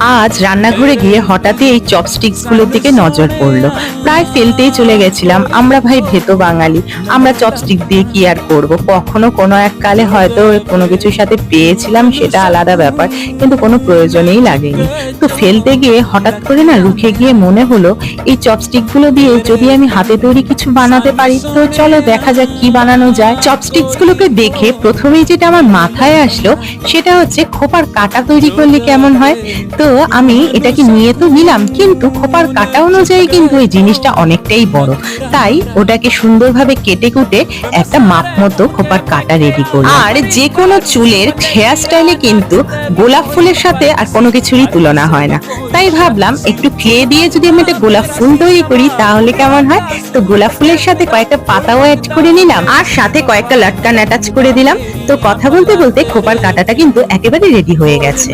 আজ রান্নাঘরে গিয়ে হঠাৎই এই চপস্টিক্সগুলোর দিকে নজর পড়ল। প্রায় ফেলতেই চলে গেছিলাম, আমরা ভাই ভেতো বাঙালি, আমরা চপস্টিক দিয়ে কি আর করব? কখনো কোনো এক কালে হয়তো কোনো কিছুর সাথে পেয়েছিলাম, সেটা আলাদা ব্যাপার, কিন্তু কোনো প্রয়োজনেই লাগেনি। তো ফেলতে গিয়ে হঠাৎ করে না রুখে গিয়ে মনে হলো, এই চপস্টিকগুলো দিয়ে যদি আমি হাতে তৈরি কিছু বানাতে পারি, তো চলো দেখা যাক কি বানানো যায়। চপস্টিক্স গুলোকে দেখে প্রথমেই যেটা আমার মাথায় আসলো, সেটা হচ্ছে খোপার কাটা তৈরি করলে কেমন হয়? তো আমি এটাকে নিয়ে তো নিলাম, কিন্তু খোপার কাটা অনুযায়ী কিন্তু এই জিনিসটা অনেকটাই বড়। তাই ওটাকে সুন্দরভাবে কেটে কুটে একটা মাপ মতো খোপার কাটা রেডি করি আর যে কোনো চুলের হেয়ার স্টাইলে কিন্তু গোলাপ ফুলের সাথে আর কোনো কিছুরই তুলনা হয় না। তাই ভাবলাম একটু ক্লে দিয়ে যদি আমি একটা গোলাপ ফুল তৈরি করি, তাহলে কেমন হয়? তো গোলাপ ফুলের সাথে কয়েকটা পাতাও অ্যাড করে নিলাম, আর সাথে কয়েকটা লটকান অ্যাটাচ করে দিলাম। তো কথা বলতে বলতে খোপার কাটাটা কিন্তু একেবারে রেডি হয়ে গেছে।